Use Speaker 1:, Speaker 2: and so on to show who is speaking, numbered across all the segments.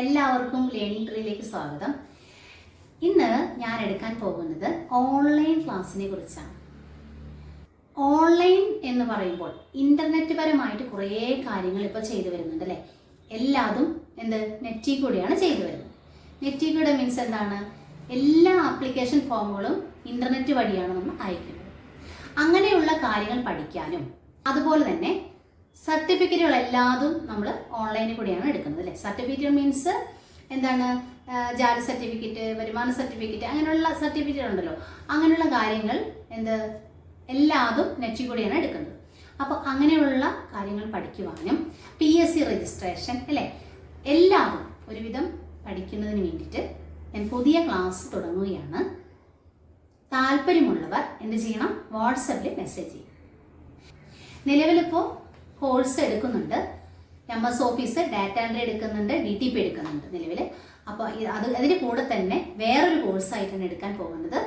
Speaker 1: എല്ലാവർക്കും ലേണിംഗ് ട്രീയിലേക്ക് സ്വാഗതം. ഇന്ന് ഞാൻ എടുക്കാൻ പോകുന്നത് ഓൺലൈൻ ക്ലാസ്സിനെ കുറിച്ചാണ്. ഓൺലൈൻ എന്ന് പറയുമ്പോൾ ഇന്റർനെറ്റ് പരമായിട്ട് കുറേ കാര്യങ്ങൾ ഇപ്പോൾ ചെയ്തു വരുന്നുണ്ട് അല്ലേ? എല്ലാതും എന്ത്? നെറ്റിൽ കൂടെയാണ് ചെയ്തു വരുന്നത്. നെറ്റിൽ കൂടെ മീൻസ് എന്താണ്? എല്ലാ ആപ്ലിക്കേഷൻ ഫോമുകളും ഇന്റർനെറ്റ് വഴിയാണ് നമ്മൾ അയക്കുന്നത്. അങ്ങനെയുള്ള കാര്യങ്ങൾ പഠിക്കാനും അതുപോലെ തന്നെ സർട്ടിഫിക്കറ്റുകൾ എല്ലാതും നമ്മൾ ഓൺലൈനിൽ കൂടിയാണ് എടുക്കുന്നത് അല്ലേ? സർട്ടിഫിക്കറ്റ് മീൻസ് എന്താണ്? ജാതി സർട്ടിഫിക്കറ്റ് വരുമാന സർട്ടിഫിക്കറ്റ് അങ്ങനെയുള്ള സർട്ടിഫിക്കറ്റ് ഉണ്ടല്ലോ അങ്ങനെയുള്ള കാര്യങ്ങൾ എന്ത്? എല്ലാതും നെറ്റിൽ കൂടിയാണ് എടുക്കുന്നത്. അപ്പോൾ അങ്ങനെയുള്ള കാര്യങ്ങൾ പഠിക്കുവാനും പി എസ് സി രജിസ്ട്രേഷൻ അല്ലേ? എല്ലാതും ഒരുവിധം പഠിക്കുന്നതിന് വേണ്ടിയിട്ട് ഞാൻ പുതിയ ക്ലാസ് തുടങ്ങുകയാണ്. താല്പര്യമുള്ളവർ എന്ത് ചെയ്യണം? വാട്സപ്പിൽ മെസ്സേജ് ചെയ്യും നിലവിലിപ്പോൾ കോഴ്സ് എടുക്കുന്നുണ്ട്. M S office data entry എടുക്കുന്നുണ്ട് ഡി ടി പി എടുക്കുന്നുണ്ട് നിലവിൽ അപ്പോൾ അത് അതിന് കൂടെ തന്നെ വേറൊരു കോഴ്സായിട്ടാണ് എടുക്കാൻ പോകുന്നത്.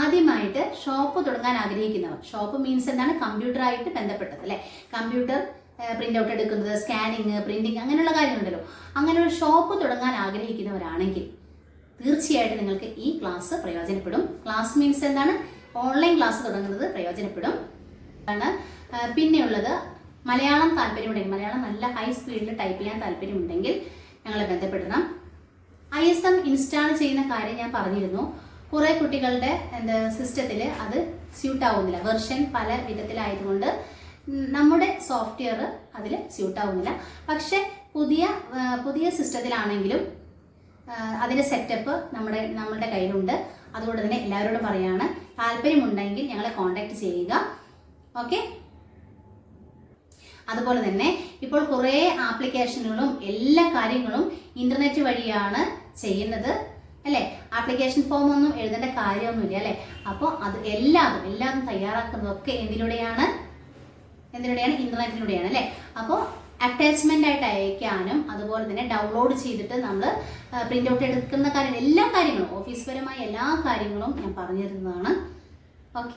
Speaker 1: ആദ്യമായിട്ട് ഷോപ്പ് തുടങ്ങാൻ ആഗ്രഹിക്കുന്നവർ ഷോപ്പ് മീൻസ് എന്താണ്? കമ്പ്യൂട്ടറായിട്ട് ബന്ധപ്പെട്ടത് അല്ലേ? കമ്പ്യൂട്ടർ പ്രിന്റ് ഔട്ട് എടുക്കുന്നത് സ്കാനിങ് പ്രിന്റിങ് അങ്ങനെയുള്ള കാര്യങ്ങളുണ്ടല്ലോ. അങ്ങനെ ഒരു ഷോപ്പ് തുടങ്ങാൻ ആഗ്രഹിക്കുന്നവരാണെങ്കിൽ തീർച്ചയായിട്ടും നിങ്ങൾക്ക് ഈ ക്ലാസ് പ്രയോജനപ്പെടും. ക്ലാസ് മീൻസ് എന്താണ്? ഓൺലൈൻ ക്ലാസ് തുടങ്ങുന്നത് പ്രയോജനപ്പെടും. ആണ്. പിന്നെയുള്ളത് മലയാളം താല്പര്യമുണ്ടെങ്കിൽ മലയാളം നല്ല ഹൈ സ്പീഡിൽ ടൈപ്പ് ചെയ്യാൻ താല്പര്യമുണ്ടെങ്കിൽ ഞങ്ങളെ ബന്ധപ്പെടണം ഐ എസ് എം ഇൻസ്റ്റാൾ ചെയ്യുന്ന കാര്യം ഞാൻ പറഞ്ഞിരുന്നു. കുറേ കുട്ടികളുടെ എന്താ സിസ്റ്റത്തിൽ അത് സ്യൂട്ട് ആവുന്നില്ല. വെർഷൻ പല വിധത്തിലായതുകൊണ്ട് നമ്മുടെ സോഫ്റ്റ്വെയർ അതിൽ സ്യൂട്ട് ആവുന്നില്ല. പക്ഷെ പുതിയ പുതിയ സിസ്റ്റത്തിലാണെങ്കിലും അതിന്റെ സെറ്റപ്പ് നമ്മുടെ നമ്മളുടെ കയ്യിലുണ്ട്. അതുകൊണ്ട് തന്നെ എല്ലാവരോടും പറയാണ് താല്പര്യമുണ്ടെങ്കിൽ ഞങ്ങളെ കോൺടാക്ട് ചെയ്യുക. ഓക്കെ അതുപോലെ തന്നെ ഇപ്പോൾ കുറേ ആപ്ലിക്കേഷനുകളും എല്ലാ കാര്യങ്ങളും ഇന്റർനെറ്റ് വഴിയാണ് ചെയ്യുന്നത്. അല്ലേ? ആപ്ലിക്കേഷൻ ഫോം ഒന്നും എഴുതേണ്ട കാര്യമൊന്നുമില്ല അല്ലേ? അപ്പോൾ അത് എല്ലാതും എല്ലാതും തയ്യാറാക്കുന്നതൊക്കെ എന്തിലൂടെയാണ്? എന്തിലൂടെയാണ്? ഇന്റർനെറ്റിലൂടെയാണ് അല്ലേ? അപ്പോൾ അറ്റാച്ച്മെന്റ് ആയിട്ട് അയക്കാനും അതുപോലെ തന്നെ ഡൗൺലോഡ് ചെയ്തിട്ട് നമ്മൾ പ്രിന്റ് ഔട്ട് എടുക്കുന്ന കാര്യങ്ങൾ എല്ലാ കാര്യങ്ങളും ഓഫീസ് പരമായ എല്ലാ കാര്യങ്ങളും ഞാൻ പറഞ്ഞു തരുന്നതാണ് ഓക്കെ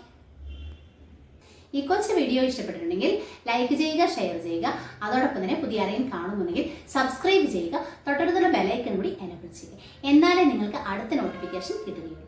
Speaker 1: ഈ കൊച്ചു വീഡിയോ ഇഷ്ടപ്പെട്ടിട്ടുണ്ടെങ്കിൽ ലൈക്ക് ചെയ്യുക ഷെയർ ചെയ്യുക. അതോടൊപ്പം തന്നെ പുതിയ ആരെയും കാണുന്നുണ്ടെങ്കിൽ സബ്സ്ക്രൈബ് ചെയ്യുക. തൊട്ടടുത്തുള്ള ബെലൈക്കൺ കൂടി എനബിൾ ചെയ്യുക. എന്നാലേ നിങ്ങൾക്ക് അടുത്ത നോട്ടിഫിക്കേഷൻ കിട്ടുകയുള്ളൂ.